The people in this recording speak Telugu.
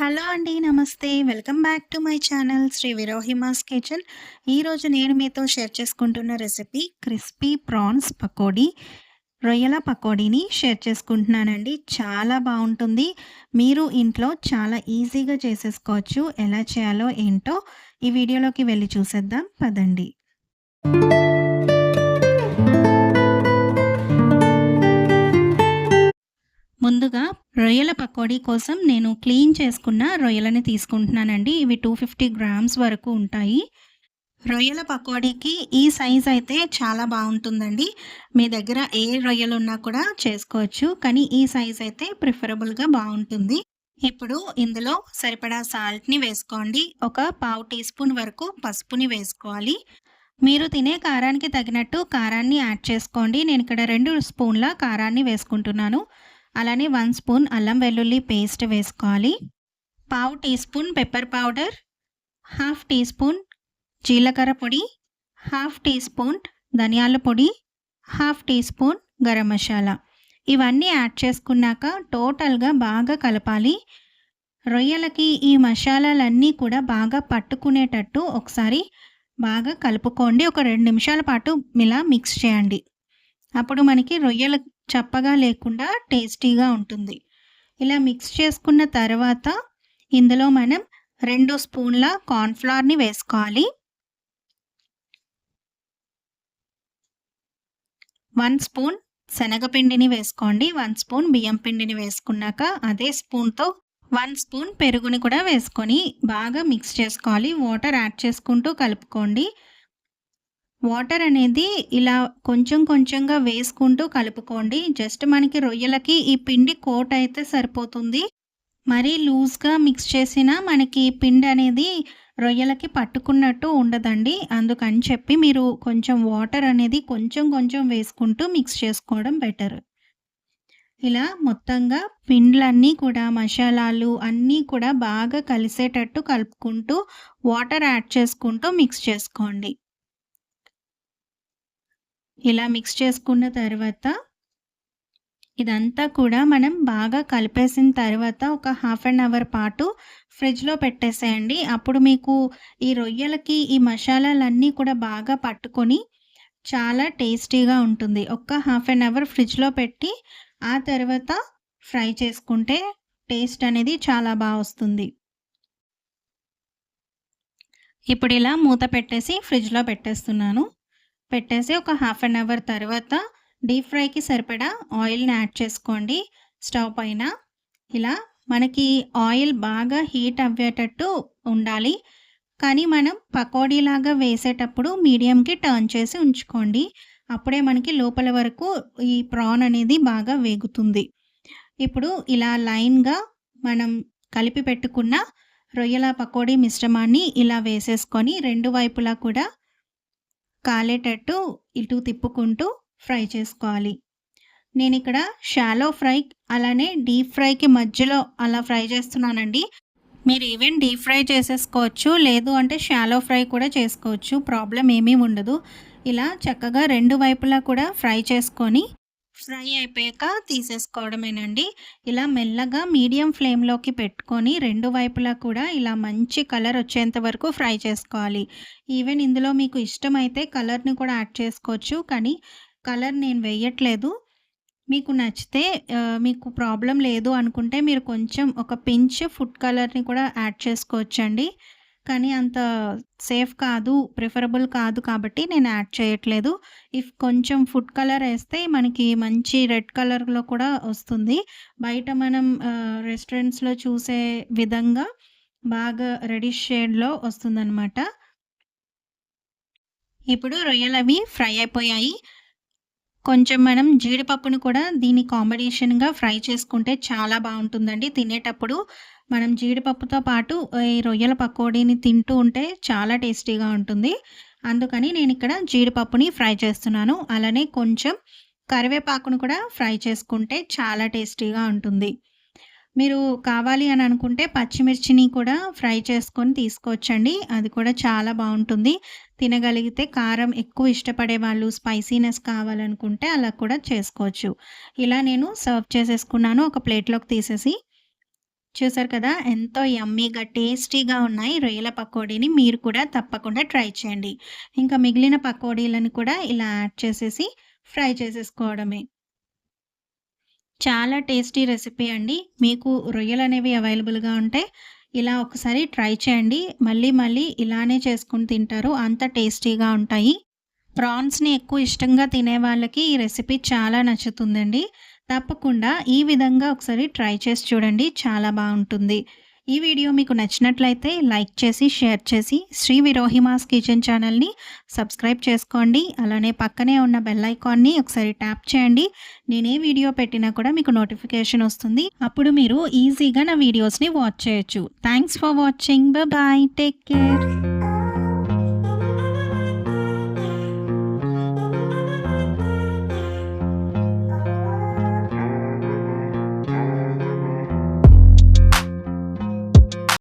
హలో అండి. నమస్తే. Welcome back to my channel Shri విరోహిమాస్ kitchen. ఈరోజు నేను మీతో షేర్ చేసుకుంటున్న రెసిపీ క్రిస్పీ ప్రాన్స్ పకోడీ. రొయ్యల పకోడీని షేర్ చేసుకుంటున్నానండి. చాలా బాగుంటుంది మీరు ఇంట్లో చాలా ఈజీగా చేసేసుకోవచ్చు. ఎలా చేయాలో ఏంటో ఈ వీడియోలోకి వెళ్ళి చూసేద్దాం పదండి. రొయ్యల పకోడీ కోసం నేను క్లీన్ చేసుకున్న రొయ్యలని తీసుకుంటున్నానండి. ఇవి 250 గ్రామ్స్ వరకు ఉంటాయి. రొయ్యల పకోడీకి ఈ సైజ్ అయితే చాలా బాగుంటుందండి మీ దగ్గర ఏ రొయ్యలు ఉన్నా కూడా చేసుకోవచ్చు. కానీ ఈ సైజ్ అయితే ప్రిఫరబుల్‌గా బాగుంటుంది ఇప్పుడు ఇందులో సరిపడా సాల్ట్‌ని వేసుకోండి. ఒక పావు టీ స్పూన్ వరకు పసుపుని వేసుకోవాలి. మీరు తినే కారానికి తగినట్టు కారాన్ని యాడ్ చేసుకోండి. నేను ఇక్కడ రెండు స్పూన్ల కారాన్ని వేసుకుంటున్నాను. అలానే వన్ స్పూన్ అల్లం వెల్లుల్లి పేస్ట్ వేసుకోవాలి. పావు teaspoon pepper powder, half teaspoon జీలకర్ర పొడి, హాఫ్ టీ స్పూన్ ధనియాల పొడి, half teaspoon garam masala. ఇవన్నీ యాడ్ చేసుకున్నాక టోటల్‌గా బాగా కలపాలి. రొయ్యలకి ఈ మసాలాలన్నీ కూడా బాగా పట్టుకునేటట్టు ఒకసారి బాగా కలుపుకోండి. ఒక రెండు నిమిషాల పాటు ఇలా మిక్స్ చేయండి. అప్పుడు మనకి రొయ్యల చప్పగా లేకుండా టేస్టీగా ఉంటుంది. ఇలా మిక్స్ చేసుకున్న తర్వాత ఇందులో మనం రెండు స్పూన్ల కార్న్ఫ్లవర్ని వేసుకోవాలి. వన్ స్పూన్ శనగపిండిని వేసుకోండి. వన్ స్పూన్ బియ్యం పిండిని వేసుకున్నాక అదే స్పూన్‌తో వన్ స్పూన్ పెరుగుని కూడా వేసుకొని బాగా మిక్స్ చేసుకోవాలి. వాటర్ యాడ్ చేసుకుంటూ కలుపుకోండి. వాటర్ అనేది ఇలా కొంచెం కొంచెంగా వేసుకుంటూ కలుపుకోండి. జస్ట్ మనకి రొయ్యలకి ఈ పిండి కోట్ అయితే సరిపోతుంది. మరీ లూజ్‌గా మిక్స్ చేసిన మనకి పిండి అనేది రొయ్యలకి పట్టుకున్నట్టు ఉండదండి. అందుకని చెప్పి మీరు కొంచెం వాటర్ అనేది కొంచెం కొంచెం వేసుకుంటూ మిక్స్ చేసుకోవడం బెటర్. ఇలా మొత్తంగా పిండ్లన్నీ కూడా మసాలాలు అన్నీ కూడా బాగా కలిసేటట్టు కలుపుకుంటూ వాటర్ యాడ్ చేసుకుంటూ మిక్స్ చేసుకోండి. ఇలా మిక్స్ చేసుకున్న తర్వాత ఇదంతా కూడా మనం బాగా కలిపేసిన తర్వాత ఒక హాఫ్ అన్ అవర్ పాటు ఫ్రిడ్జ్‌లో పెట్టేసేయండి. అప్పుడు మీకు ఈ రొయ్యలకి ఈ మసాలాలన్నీ కూడా బాగా పట్టుకొని చాలా టేస్టీగా ఉంటుంది. ఒక్క హాఫ్ అన్ అవర్ ఫ్రిడ్జ్‌లో పెట్టి ఆ తర్వాత ఫ్రై చేసుకుంటే టేస్ట్ అనేది చాలా బాగా వస్తుంది. ఇప్పుడు ఇలా మూత పెట్టేసి ఫ్రిడ్జ్‌లో పెట్టేస్తున్నాను. పెట్టేసి ఒక హాఫ్ అన్ అవర్ తర్వాత డీప్ ఫ్రైకి సరిపడా ఆయిల్‌ని యాడ్ చేసుకోండి స్టవ్ పైన. ఇలా మనకి ఆయిల్ బాగా హీట్ అవ్వేటట్టు ఉండాలి. కానీ మనం పకోడీలాగా వేసేటప్పుడు మీడియంకి టర్న్ చేసి ఉంచుకోండి. అప్పుడే మనకి లోపల వరకు ఈ ప్రాన్ అనేది బాగా వేగుతుంది. ఇప్పుడు ఇలా లైన్‌గా మనం కలిపి పెట్టుకున్న రొయ్యల పకోడీ మిశ్రమాన్ని ఇలా వేసేసుకొని రెండు వైపులా కూడా కాలేటట్టు ఇటు తిప్పుకుంటూ ఫ్రై చేసుకోవాలి. నేను ఇక్కడ షాలో ఫ్రై అలానే డీప్ ఫ్రైకి మధ్యలో అలా ఫ్రై చేస్తున్నానండి. మీరు ఈవెన్ డీప్ ఫ్రై చేసేసుకోవచ్చు. లేదు అంటే షాలో ఫ్రై కూడా చేసుకోవచ్చు. ప్రాబ్లం ఏమీ ఉండదు. ఇలా చక్కగా రెండు వైపులా కూడా ఫ్రై చేసుకొని ఫ్రై అయిపోయాక తీసేసుకోవడమేనండి. ఇలా మెల్లగా మీడియం ఫ్లేమ్‌లోకి పెట్టుకొని రెండు వైపులా కూడా ఇలా మంచి కలర్ వచ్చేంత వరకు ఫ్రై చేసుకోవాలి. ఈవెన్ ఇందులో మీకు ఇష్టమైతే కలర్‌ని కూడా యాడ్ చేసుకోవచ్చు. కానీ కలర్ నేను వేయట్లేదు. మీకు నచ్చితే మీకు ప్రాబ్లం లేదు అనుకుంటే మీరు కొంచెం ఒక పించ్ ఫుడ్ కలర్‌ని కూడా యాడ్ చేసుకోవచ్చండి. కానీ అంత సేఫ్ కాదు, ప్రిఫరబుల్ కాదు కాబట్టి నేను యాడ్ చేయట్లేదు. ఇఫ్ కొంచెం ఫుడ్ కలర్ వేస్తే మనకి మంచి రెడ్ కలర్‌లో కూడా వస్తుంది. బయట మనం రెస్టారెంట్స్‌లో చూసే విధంగా బాగా రెడిష్ షేడ్‌లో వస్తుందన్నమాట ఇప్పుడు రొయ్యలు అవి ఫ్రై అయిపోయాయి. కొంచెం మనం జీడిపప్పును కూడా దీని కాంబినేషన్‌గా ఫ్రై చేసుకుంటే చాలా బాగుంటుందండి తినేటప్పుడు మనం జీడిపప్పుతో పాటు ఈ రొయ్యల పకోడీని తింటూ ఉంటే చాలా టేస్టీగా ఉంటుంది. అందుకని నేను ఇక్కడ జీడిపప్పుని ఫ్రై చేస్తున్నాను. అలానే కొంచెం కరివేపాకును కూడా ఫ్రై చేసుకుంటే చాలా టేస్టీగా ఉంటుంది. మీరు కావాలి అని అనుకుంటే పచ్చిమిర్చిని కూడా ఫ్రై చేసుకొని తీసుకోవచ్చండి. అది కూడా చాలా బాగుంటుంది తినగలిగితే కారం ఎక్కువ ఇష్టపడే వాళ్ళు స్పైసీనెస్ కావాలనుకుంటే అలా కూడా చేసుకోవచ్చు. ఇలా నేను సర్వ్ చేసేసుకున్నాను ఒక ప్లేట్‌లోకి తీసేసి. చూసారు కదా? ఎంతో యమ్మీగా టేస్టీగా ఉన్నాయి రొయ్యల పకోడీని. మీరు కూడా తప్పకుండా ట్రై చేయండి. ఇంకా మిగిలిన పకోడీలను కూడా ఇలా యాడ్ చేసేసి ఫ్రై చేసేసుకోవడమే. చాలా టేస్టీ రెసిపీ అండి. మీకు రొయ్యలు అనేవి అవైలబుల్గా ఉంటే ఇలా ఒకసారి ట్రై చేయండి. మళ్ళీ మళ్ళీ ఇలానే చేసుకుని తింటారు. అంత టేస్టీగా ఉంటాయి. ప్రాన్స్ని ఎక్కువ ఇష్టంగా తినే వాళ్ళకి ఈ రెసిపీ చాలా నచ్చుతుందండి. తప్పకుండా ఈ విధంగా ఒకసారి ట్రై చేసి చూడండి. చాలా బాగుంటుంది. ఈ వీడియో మీకు నచ్చినట్లయితే లైక్ చేసి షేర్ చేసి శ్రీ విరోహిమాస్ కిచెన్ ఛానల్ని సబ్స్క్రైబ్ చేసుకోండి. అలానే పక్కనే ఉన్న బెల్ ఐకాన్ని ఒకసారి ట్యాప్ చేయండి. నేను ఏ వీడియో పెట్టినా కూడా మీకు నోటిఫికేషన్ వస్తుంది. అప్పుడు మీరు ఈజీగా నా వీడియోస్ని వాచ్ చేయొచ్చు. Thanks for watching. Bye. Take care.